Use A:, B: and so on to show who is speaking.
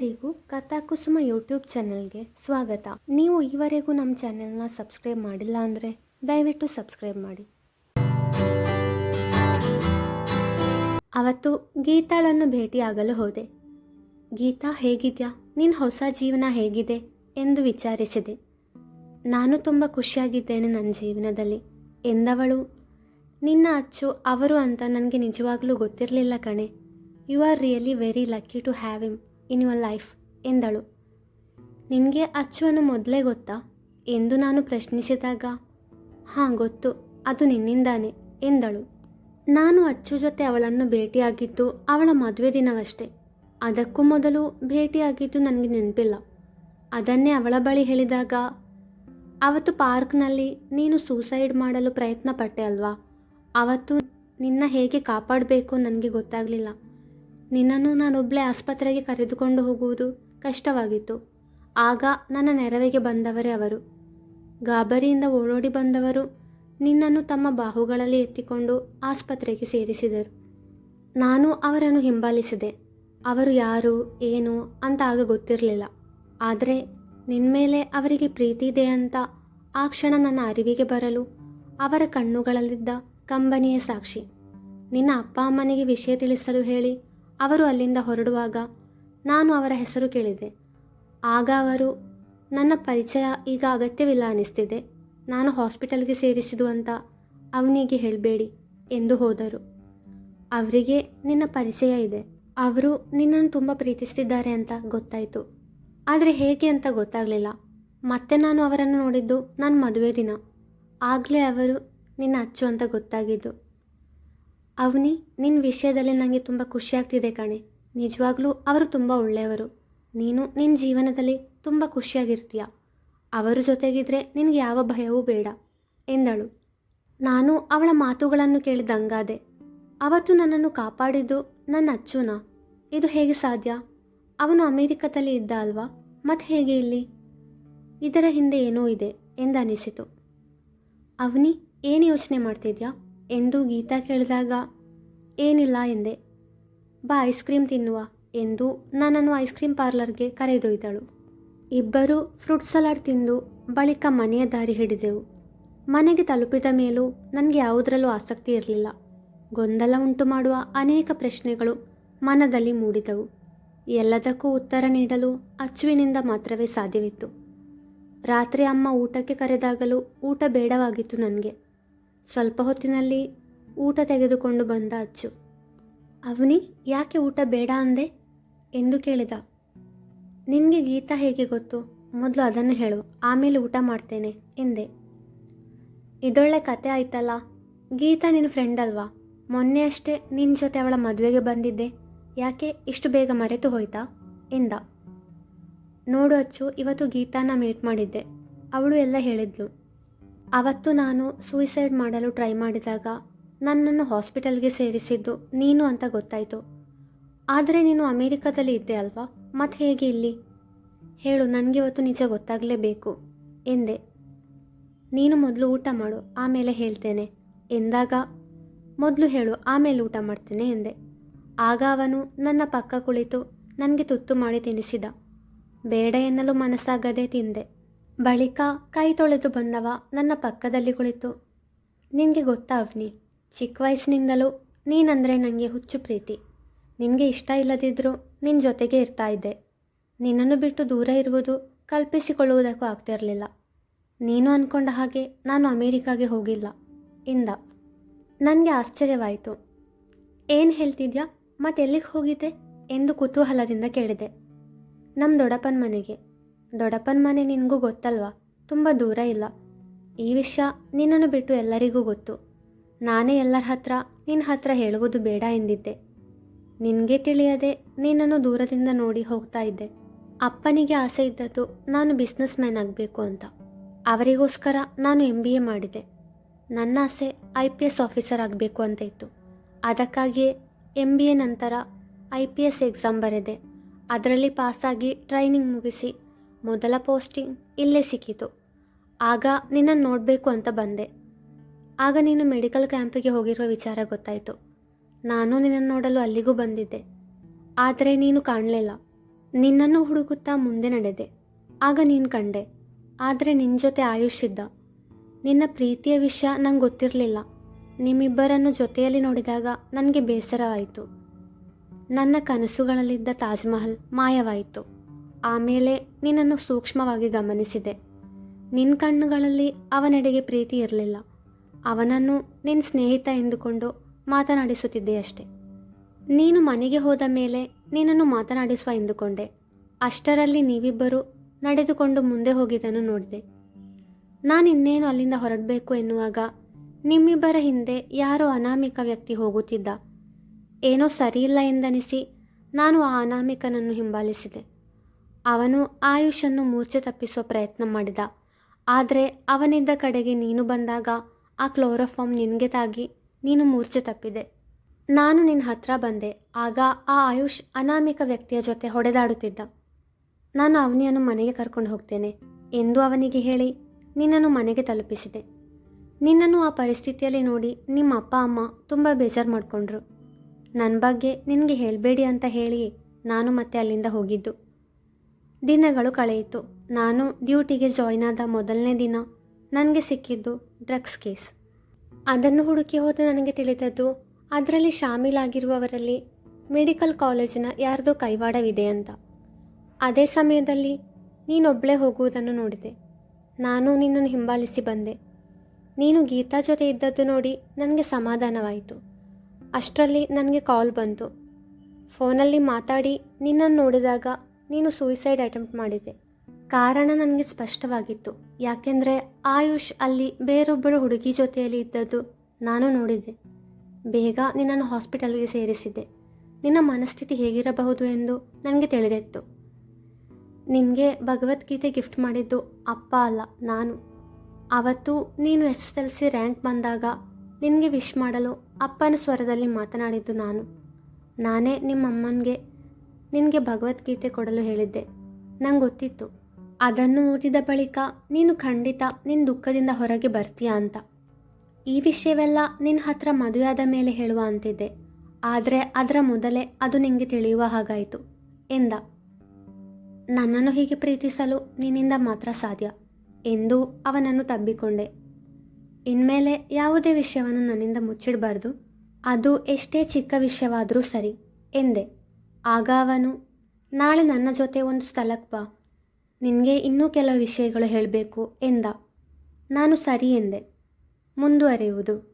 A: ಎಲ್ಲರಿಗೂ ಕಥಾಕುಸುಮ ಯೂಟ್ಯೂಬ್ ಚಾನೆಲ್ಗೆ ಸ್ವಾಗತ. ನೀವು ಈವರೆಗೂ ನಮ್ಮ ಚಾನೆಲ್ನ ಸಬ್ಸ್ಕ್ರೈಬ್ ಮಾಡಿಲ್ಲ ಅಂದರೆ ದಯವಿಟ್ಟು ಸಬ್ಸ್ಕ್ರೈಬ್ ಮಾಡಿ. ಅವತ್ತು ಗೀತಾಳನ್ನು ಭೇಟಿಯಾಗಲು ಹೋದೆ. ಗೀತಾ, ಹೇಗಿದ್ಯಾ? ನಿನ್ನ ಹೊಸ ಜೀವನ ಹೇಗಿದೆ ಎಂದು ವಿಚಾರಿಸಿದೆ. ನಾನು ತುಂಬ ಖುಷಿಯಾಗಿದ್ದೇನೆ ನನ್ನ ಜೀವನದಲ್ಲಿ. ಎಂದವಳು? ನಿನ್ನ ಅಚ್ಚು, ಅವರು ಅಂತ ನನಗೆ ನಿಜವಾಗ್ಲೂ ಗೊತ್ತಿರಲಿಲ್ಲ ಕಣೆ. You are really very lucky to have him in your life ಎಂದಳು. ನಿನಗೆ ಅಚ್ಚುವನ್ನು ಮೊದಲೇ ಗೊತ್ತಾ? ಎಂದು ನಾನು ಪ್ರಶ್ನಿಸಿದಾಗ, ಹಾಂ, ಗೊತ್ತು. ಅದು ನಿನ್ನಿಂದಾನೆ, ಎಂದಳು. ನಾನು ಅಚ್ಚು ಜೊತೆ ಅವಳನ್ನು ಭೇಟಿಯಾಗಿದ್ದು ಅವಳ ಮದುವೆ ದಿನವಷ್ಟೇ. ಅದಕ್ಕೂ ಮೊದಲು ಭೇಟಿಯಾಗಿದ್ದು ನನಗೆ ನೆನಪಿಲ್ಲ. ಅದನ್ನೇ ಅವಳ ಬಳಿ ಹೇಳಿದಾಗ, ಅವತ್ತು ಪಾರ್ಕ್ನಲ್ಲಿ ನೀನು ಸೂಸೈಡ್ ಮಾಡಲು ಪ್ರಯತ್ನ ಪಟ್ಟೆ ಅಲ್ವಾ? ಅವತ್ತು ನಿನ್ನ ಹೇಗೆ ಕಾಪಾಡಬೇಕು ನನಗೆ ಗೊತ್ತಾಗಲಿಲ್ಲ. ನಿನ್ನನ್ನು ನಾನೊಬ್ಬಳೇ ಆಸ್ಪತ್ರೆಗೆ ಕರೆದುಕೊಂಡು ಹೋಗುವುದು ಕಷ್ಟವಾಗಿತ್ತು. ಆಗ ನನ್ನ ನೆರವಿಗೆ ಬಂದವರೇ ಅವರು. ಗಾಬರಿಯಿಂದ ಓಡೋಡಿ ಬಂದವರು ನಿನ್ನನ್ನು ತಮ್ಮ ಬಾಹುಗಳಲ್ಲಿ ಎತ್ತಿಕೊಂಡು ಆಸ್ಪತ್ರೆಗೆ ಸೇರಿಸಿದರು. ನಾನು ಅವರನ್ನು ಹಿಂಬಾಲಿಸಿದೆ. ಅವರು ಯಾರು, ಏನು ಅಂತ ಆಗ ಗೊತ್ತಿರಲಿಲ್ಲ. ಆದರೆ ನಿನ್ನ ಮೇಲೆ ಅವರಿಗೆ ಪ್ರೀತಿ ಇದೆ ಅಂತ ಆ ಕ್ಷಣ ನನ್ನ ಅರಿವಿಗೆ ಬರಲು ಅವರ ಕಣ್ಣುಗಳಲ್ಲಿದ್ದ ಕಂಬನಿಯ ಸಾಕ್ಷಿ. ನಿನ್ನ ಅಪ್ಪ ಅಮ್ಮನಿಗೆ ವಿಷಯ ತಿಳಿಸಲು ಹೇಳಿ ಅವರು ಅಲ್ಲಿಂದ ಹೊರಡುವಾಗ ನಾನು ಅವರ ಹೆಸರು ಕೇಳಿದೆ. ಆಗ ಅವರು, ನನ್ನ ಪರಿಚಯ ಈಗ ಅಗತ್ಯವಿಲ್ಲ ಅನ್ನಿಸ್ತಿದೆ ನಾನು ಹಾಸ್ಪಿಟಲ್ಗೆ ಸೇರಿಸಿದು ಅಂತ ಅವನಿಗೆ ಹೇಳಬೇಡಿ ಎಂದು ಹೋದರು. ಅವರಿಗೆ, ನಿನ್ನ ಪರಿಚಯ ಇದೆ. ಅವರು ನಿನ್ನನ್ನು ತುಂಬ ಪ್ರೀತಿಸ್ತಿದ್ದಾರೆ ಅಂತ ಗೊತ್ತಾಯಿತು. ಆದರೆ ಹೇಗೆ ಅಂತ ಗೊತ್ತಾಗಲಿಲ್ಲ. ಮತ್ತೆ ನಾನು ಅವರನ್ನು ನೋಡಿದ್ದು ನನ್ನ ಮದುವೆ ದಿನ. ಆಗಲೇ ಅವರು ನಿನ್ನ ಅಚ್ಚು ಅಂತ ಗೊತ್ತಾಗಿದ್ದು. ಅವನಿ ನಿನ್ನ ವಿಷಯದಲ್ಲಿ ನನಗೆ ತುಂಬ ಖುಷಿಯಾಗ್ತಿದೆ ಕಣೆ. ನಿಜವಾಗ್ಲೂ ಅವರು ತುಂಬ ಒಳ್ಳೆಯವರು. ನೀನು ನಿನ್ನ ಜೀವನದಲ್ಲಿ ತುಂಬ ಖುಷಿಯಾಗಿರ್ತೀಯ. ಅವರ ಜೊತೆಗಿದ್ರೆ ನಿನಗೆ ಯಾವ ಭಯವೂ ಬೇಡ, ಎಂದಳು. ನಾನು ಅವಳ ಮಾತುಗಳನ್ನು ಕೇಳಿದಂಗಾದೆ ಅವತ್ತು ನನ್ನನ್ನು ಕಾಪಾಡಿದ್ದು ನನ್ನ ಅಚ್ಚುನ. ಇದು ಹೇಗೆ ಸಾಧ್ಯ? ಅವನು ಅಮೇರಿಕದಲ್ಲಿ ಇದ್ದ ಅಲ್ವಾ? ಮತ್ತೆ ಹೇಗೆ ಇಲ್ಲಿ? ಇದರ ಹಿಂದೆ ಏನೋ ಇದೆ, ಎಂದನಿಸಿತು. ಅವನಿ, ಏನು ಯೋಚನೆ ಮಾಡ್ತಿದ್ಯಾ? ಎಂದು ಗೀತಾ ಕೇಳಿದಾಗ ಏನಿಲ್ಲ ಎಂದೆ. ಬಾ ಐಸ್ ಕ್ರೀಮ್ ತಿನ್ನುವ ಎಂದು ನನ್ನನ್ನು ಐಸ್ ಕ್ರೀಮ್ ಪಾರ್ಲರ್ಗೆ ಕರೆದೊಯ್ದಳು. ಇಬ್ಬರು ಫ್ರೂಟ್ ಸಲಾಡ್ ತಿಂದು ಬಳಿಕ ಮನೆಯ ದಾರಿ ಹಿಡಿದೆವು. ಮನೆಗೆ ತಲುಪಿದ ಮೇಲೂ ನನಗೆ ಯಾವುದರಲ್ಲೂ ಆಸಕ್ತಿ ಇರಲಿಲ್ಲ. ಗೊಂದಲ ಉಂಟು ಮಾಡುವ ಅನೇಕ ಪ್ರಶ್ನೆಗಳು ಮನದಲ್ಲಿ ಮೂಡಿದವು. ಎಲ್ಲದಕ್ಕೂ ಉತ್ತರ ನೀಡಲು ಅಚ್ಚುವಿನಿಂದ ಮಾತ್ರವೇ ಸಾಧ್ಯವಿತ್ತು. ರಾತ್ರಿ ಅಮ್ಮ ಊಟಕ್ಕೆ ಕರೆದಾಗಲೂ ಊಟ ಬೇಡವಾಗಿತ್ತು ನನಗೆ. ಸ್ವಲ್ಪ ಹೊತ್ತಿನಲ್ಲಿ ಊಟ ತೆಗೆದುಕೊಂಡು ಬಂದ ಅಚ್ಚು. ಅವನಿ, ಯಾಕೆ ಊಟ ಬೇಡ ಅಂದೆ? ಎಂದು ಕೇಳಿದ. ನಿನಗೆ ಗೀತಾ ಹೇಗೆ ಗೊತ್ತು? ಮೊದಲು ಅದನ್ನು ಹೇಳು. ಆಮೇಲೆ ಊಟ ಮಾಡ್ತೇನೆ, ಎಂದೆ. ಇದೊಳ್ಳೆ ಕತೆ ಆಯ್ತಲ್ಲ. ಗೀತಾ ನಿನ್ನ ಫ್ರೆಂಡ್ ಅಲ್ವಾ? ಮೊನ್ನೆ ಅಷ್ಟೇ ನಿನ್ನ ಜೊತೆ ಅವಳ ಮದುವೆಗೆ ಬಂದಿದ್ದೆ. ಯಾಕೆ ಇಷ್ಟು ಬೇಗ ಮರೆತು ಹೋಯ್ತಾ? ಎಂದ. ನೋಡು ಅಚ್ಚು, ಇವತ್ತು ಗೀತಾನ ಮೀಟ್ ಮಾಡಿದ್ದೆ. ಅವಳು ಎಲ್ಲ ಹೇಳಿದ್ಲು. ಅವತ್ತು ನಾನು ಸೂಯಿಸೈಡ್ ಮಾಡಲು ಟ್ರೈ ಮಾಡಿದಾಗ ನನ್ನನ್ನು ಹಾಸ್ಪಿಟಲ್ಗೆ ಸೇರಿಸಿದ್ದು ನೀನು ಅಂತ ಗೊತ್ತಾಯಿತು. ಆದರೆ ನೀನು ಅಮೇರಿಕಾದಲ್ಲಿ ಇದ್ದೆ ಅಲ್ವಾ? ಮತ್ತೆ ಹೇಗೆ ಇಲ್ಲಿ? ಹೇಳು ನನಗೆ ಇವತ್ತು ನಿಜ ಗೊತ್ತಾಗಲೇಬೇಕು, ಎಂದೆ. ನೀನು ಮೊದಲು ಊಟ ಮಾಡು, ಆಮೇಲೆ ಹೇಳ್ತೇನೆ, ಎಂದಾಗ? ಮೊದಲು ಹೇಳು, ಆಮೇಲೆ ಊಟ ಮಾಡ್ತೇನೆ, ಎಂದೆ. ಆಗ ಅವನು ನನ್ನ ಪಕ್ಕ ಕುಳಿತು ನನಗೆ ತುತ್ತು ಮಾಡಿ ತಿನ್ನಿಸಿದ. ಬೇಡ ಎನ್ನಲು ಮನಸ್ಸಾಗದೆ ತಿಂದೆ. ಬಳಿಕ ಕೈ ತೊಳೆದು ಬಂದವ ನನ್ನ ಪಕ್ಕದಲ್ಲಿ ಕುಳಿತು. ನಿನಗೆ ಗೊತ್ತಾ ಅವ್ನಿ? ಚಿಕ್ಕ ವಯಸ್ಸಿನಿಂದಲೂ ನೀನಂದರೆ ನನಗೆ ಹುಚ್ಚು ಪ್ರೀತಿ. ನಿನಗೆ ಇಷ್ಟ ಇಲ್ಲದಿದ್ದರೂ ನಿನ್ನ ಜೊತೆಗೆ ಇರ್ತಾ ಇದ್ದೆ. ನಿನ್ನನ್ನು ಬಿಟ್ಟು ದೂರ ಇರುವುದು ಕಲ್ಪಿಸಿಕೊಳ್ಳುವುದಕ್ಕೂ ಆಗ್ತಿರಲಿಲ್ಲ ನೀನು ಅಂದ್ಕೊಂಡ ಹಾಗೆ ನಾನು ಅಮೇರಿಕಾಗೆ ಹೋಗಿಲ್ಲ, ಇಂದ. ನನಗೆ ಆಶ್ಚರ್ಯವಾಯಿತು. ಏನು ಹೇಳ್ತಿದ್ಯಾ? ಮತ್ತೆ ಎಲ್ಲಿಗೆ ಹೋಗಿದ್ದೆ? ಎಂದು ಕುತೂಹಲದಿಂದ ಕೇಳಿದೆ. ನಮ್ಮ ದೊಡ್ಡಪ್ಪನ ಮನೆಗೆ. ದೊಡ್ಡಪ್ಪನ ಮನೆ ನಿನಗೂ ಗೊತ್ತಲ್ವಾ? ತುಂಬ ದೂರ ಇಲ್ಲ. ಈ ವಿಷಯ ನಿನ್ನನ್ನು ಬಿಟ್ಟು ಎಲ್ಲರಿಗೂ ಗೊತ್ತು. ನಾನೇ ಎಲ್ಲರ ಹತ್ರ ನಿನ್ನ ಹತ್ರ ಹೇಳುವುದು ಬೇಡ ಎಂದಿದ್ದೆ. ನಿನಗೆ ತಿಳಿಯದೆ ನಿನ್ನನ್ನು ದೂರದಿಂದ ನೋಡಿ ಹೋಗ್ತಾ ಇದ್ದೆ. ಅಪ್ಪನಿಗೆ ಆಸೆ ಇದ್ದದ್ದು ನಾನು ಬಿಸ್ನೆಸ್ ಮ್ಯಾನ್ ಆಗಬೇಕು ಅಂತ. ಅವರಿಗೋಸ್ಕರ ನಾನು ಎಂ ಬಿ ಎ ಮಾಡಿದೆ. ನನ್ನ ಆಸೆ ಐ ಪಿ ಎಸ್ ಆಫೀಸರ್ ಆಗಬೇಕು ಅಂತ ಇತ್ತು. ಅದಕ್ಕಾಗಿಯೇ ಎಂ ಬಿ ಎ ನಂತರ ಐ ಪಿ ಎಸ್ ಎಕ್ಸಾಮ್ ಬರೆದೆ. ಅದರಲ್ಲಿ ಪಾಸಾಗಿ ಟ್ರೈನಿಂಗ್ ಮುಗಿಸಿ ಮೊದಲ ಪೋಸ್ಟಿಂಗ್ ಇಲ್ಲೇ ಸಿಕ್ಕಿತು. ಆಗ ನಿನ್ನನ್ನು ನೋಡಬೇಕು ಅಂತ ಬಂದೆ. ಆಗ ನೀನು ಮೆಡಿಕಲ್ ಕ್ಯಾಂಪಿಗೆ ಹೋಗಿರುವ ವಿಚಾರ ಗೊತ್ತಾಯಿತು. ನಾನು ನಿನ್ನನ್ನು ನೋಡಲು ಅಲ್ಲಿಗೂ ಬಂದಿದ್ದೆ. ಆದರೆ ನೀನು ಕಾಣಲಿಲ್ಲ. ನಿನ್ನನ್ನು ಹುಡುಕುತ್ತಾ ಮುಂದೆ ನಡೆದೆ. ಆಗ ನೀನು ಕಂಡೆ. ಆದರೆ ನಿನ್ನ ಜೊತೆ ಆಯುಷ್ ಇದ್ದ. ನಿನ್ನ ಪ್ರೀತಿಯ ವಿಷಯ ನಂಗೆ ಗೊತ್ತಿರಲಿಲ್ಲ. ನಿಮ್ಮಿಬ್ಬರನ್ನು ಜೊತೆಯಲ್ಲಿ ನೋಡಿದಾಗ ನನಗೆ ಬೇಸರವಾಯಿತು. ನನ್ನ ಕನಸುಗಳಲ್ಲಿದ್ದ ತಾಜ್ ಮಹಲ್ ಮಾಯವಾಯಿತು. ಆಮೇಲೆ ನಿನ್ನನ್ನು ಸೂಕ್ಷ್ಮವಾಗಿ ಗಮನಿಸಿದೆ. ನಿನ್ನ ಕಣ್ಣುಗಳಲ್ಲಿ ಅವನೆಡೆಗೆ ಪ್ರೀತಿ ಇರಲಿಲ್ಲ. ಅವನನ್ನು ನಿನ್ನ ಸ್ನೇಹಿತ ಎಂದುಕೊಂಡು ಮಾತನಾಡಿಸುತ್ತಿದ್ದೆಯಷ್ಟೆ ನೀನು ಮನೆಗೆ ಹೋದ ಮೇಲೆ ನಿನ್ನನ್ನು ಮಾತನಾಡಿಸುವ ಎಂದುಕೊಂಡೆ. ಅಷ್ಟರಲ್ಲಿ ನೀವಿಬ್ಬರು ನಡೆದುಕೊಂಡು ಮುಂದೆ ಹೋಗಿದ್ದನ್ನು ನೋಡಿದೆ. ನಾನು ಇನ್ನೇನು ಅಲ್ಲಿಂದ ಹೊರಡಬೇಕು ಎನ್ನುವಾಗ ನಿಮ್ಮಿಬ್ಬರ ಹಿಂದೆ ಯಾರೋ ಅನಾಮಿಕ ವ್ಯಕ್ತಿ ಹೋಗುತ್ತಿದ್ದ. ಏನೋ ಸರಿಯಿಲ್ಲ ಎಂದನಿಸಿ ನಾನು ಆ ಅನಾಮಿಕನನ್ನು ಹಿಂಬಾಲಿಸಿದೆ. ಅವನು ಆಯುಷನ್ನು ಮೂರ್ಛೆ ತಪ್ಪಿಸುವ ಪ್ರಯತ್ನ ಮಾಡಿದ. ಆದರೆ ಅವನಿದ್ದ ಕಡೆಗೆ ನೀನು ಬಂದಾಗ ಆ ಕ್ಲೋರೋಫಾರ್ಮ್ ನಿನಗೆ ತಾಗಿ ನೀನು ಮೂರ್ಛೆ ತಪ್ಪಿದೆ. ನಾನು ನಿನ್ನ ಹತ್ರ ಬಂದೆ. ಆಗ ಆ ಆಯುಷ್ ಅನಾಮಿಕ ವ್ಯಕ್ತಿಯ ಜೊತೆ ಹೊಡೆದಾಡುತ್ತಿದ್ದ. ನಾನು ಅವನಿಯನ್ನು ಮನೆಗೆ ಕರ್ಕೊಂಡು ಹೋಗ್ತೇನೆ ಎಂದು ಅವನಿಗೆ ಹೇಳಿ ನಿನ್ನನ್ನು ಮನೆಗೆ ತಲುಪಿಸಿದೆ. ನಿನ್ನನ್ನು ಆ ಪರಿಸ್ಥಿತಿಯಲ್ಲಿ ನೋಡಿ ನಿಮ್ಮ ಅಪ್ಪ ಅಮ್ಮ ತುಂಬ ಬೇಜಾರು ಮಾಡಿಕೊಂಡ್ರು. ನನ್ನ ಬಗ್ಗೆ ನಿನಗೆ ಹೇಳಬೇಡಿ ಅಂತ ಹೇಳಿ ನಾನು ಮತ್ತೆ ಅಲ್ಲಿಂದ ಹೋಗಿದ್ದು. ದಿನಗಳು ಕಳೆಯಿತು. ನಾನು ಡ್ಯೂಟಿಗೆ ಜಾಯ್ನ್ ಆದ ಮೊದಲನೇ ದಿನ ನನಗೆ ಸಿಕ್ಕಿದ್ದು ಡ್ರಗ್ಸ್ ಕೇಸ್. ಅದನ್ನು ಹುಡುಕಿ ಹೋದ ನನಗೆ ತಿಳಿದದ್ದು, ಅದರಲ್ಲಿ ಶಾಮೀಲಾಗಿರುವವರಲ್ಲಿ ಮೆಡಿಕಲ್ ಕಾಲೇಜಿನ ಯಾರ್ದೋ ಕೈವಾಡವಿದೆ ಅಂತ. ಅದೇ ಸಮಯದಲ್ಲಿ ನೀನೊಬ್ಬಳೇ ಹೋಗುವುದನ್ನು ನೋಡಿದೆ. ನಾನು ನಿನ್ನನ್ನು ಹಿಂಬಾಲಿಸಿ ಬಂದೆ. ನೀನು ಗೀತಾ ಜೊತೆ ಇದ್ದದ್ದು ನೋಡಿ ನನಗೆ ಸಮಾಧಾನವಾಯಿತು. ಅಷ್ಟರಲ್ಲಿ ನನಗೆ ಕಾಲ್ ಬಂತು. ಫೋನಲ್ಲಿ ಮಾತಾಡಿ ನಿನ್ನನ್ನು ನೋಡಿದಾಗ ನೀನು ಸೂಯಿಸೈಡ್ ಅಟೆಂಪ್ಟ್ ಮಾಡಿದೆ. ಕಾರಣ ನನಗೆ ಸ್ಪಷ್ಟವಾಗಿತ್ತು. ಯಾಕೆಂದರೆ ಆಯುಷ್ ಅಲ್ಲಿ ಬೇರೊಬ್ಬಳು ಹುಡುಗಿ ಜೊತೆಯಲ್ಲಿ ಇದ್ದದ್ದು ನಾನು ನೋಡಿದ್ದೆ. ಬೇಗ ನಿನ್ನನ್ನು ಹಾಸ್ಪಿಟಲ್ಗೆ ಸೇರಿಸಿದ್ದೆ. ನಿನ್ನ ಮನಸ್ಥಿತಿ ಹೇಗಿರಬಹುದು ಎಂದು ನನಗೆ ತಿಳಿದಿತ್ತು. ನಿನಗೆ ಭಗವದ್ಗೀತೆ ಗಿಫ್ಟ್ ಮಾಡಿದ್ದು ಅಪ್ಪ ಅಲ್ಲ, ನಾನು. ಅವತ್ತು ನೀನು S S L C rank ಬಂದಾಗ ನಿನಗೆ ವಿಶ್ ಮಾಡಲು ಅಪ್ಪನ ಸ್ವರದಲ್ಲಿ ಮಾತನಾಡಿದ್ದು ನಾನು. ನಾನೇ ನಿಮ್ಮಮ್ಮನಿಗೆ ನಿನಗೆ ಭಗವದ್ಗೀತೆ ಕೊಡಲು ಹೇಳಿದ್ದೆ. ನಂಗೆ ಗೊತ್ತಿತ್ತು. ಅದನ್ನು ಓದಿದ ಬಳಿಕ ನೀನು ಖಂಡಿತ ನಿನ್ನ ದುಃಖದಿಂದ ಹೊರಗೆ ಬರ್ತೀಯಾ ಅಂತ. ಈ ವಿಷಯವೆಲ್ಲ ನಿನ್ನ ಹತ್ರ ಮದುವೆಯಾದ ಮೇಲೆ ಹೇಳುವ ಅಂತಿದ್ದೆ. ಆದರೆ ಅದರ ಮೊದಲೇ ಅದು ನಿನಗೆ ತಿಳಿಯುವ ಹಾಗಾಯಿತು, ಎಂದ. ನನ್ನನ್ನು ಹೀಗೆ ಪ್ರೀತಿಸಲು ನಿನ್ನಿಂದ ಮಾತ್ರ ಸಾಧ್ಯ, ಎಂದು ಅವನನ್ನು ತಬ್ಬಿಕೊಂಡೆ. ಇನ್ಮೇಲೆ ಯಾವುದೇ ವಿಷಯವನ್ನು ನನ್ನಿಂದ ಮುಚ್ಚಿಡಬಾರ್ದು, ಅದು ಎಷ್ಟೇ ಚಿಕ್ಕ ವಿಷಯವಾದರೂ ಸರಿ, ಎಂದೆ. ಆಗ ಅವನು, ನಾಳೆ ನನ್ನ ಜೊತೆ ಒಂದು ಸ್ಥಳಕ್ಕೆ ಬಾ ನಿನಗೆ ಇನ್ನೂ ಕೆಲವು ವಿಷಯಗಳು ಹೇಳಬೇಕು ಎಂದ. ನಾನು ಸರಿ ಎಂದೆ. ಮುಂದುವರಿಯುವುದು.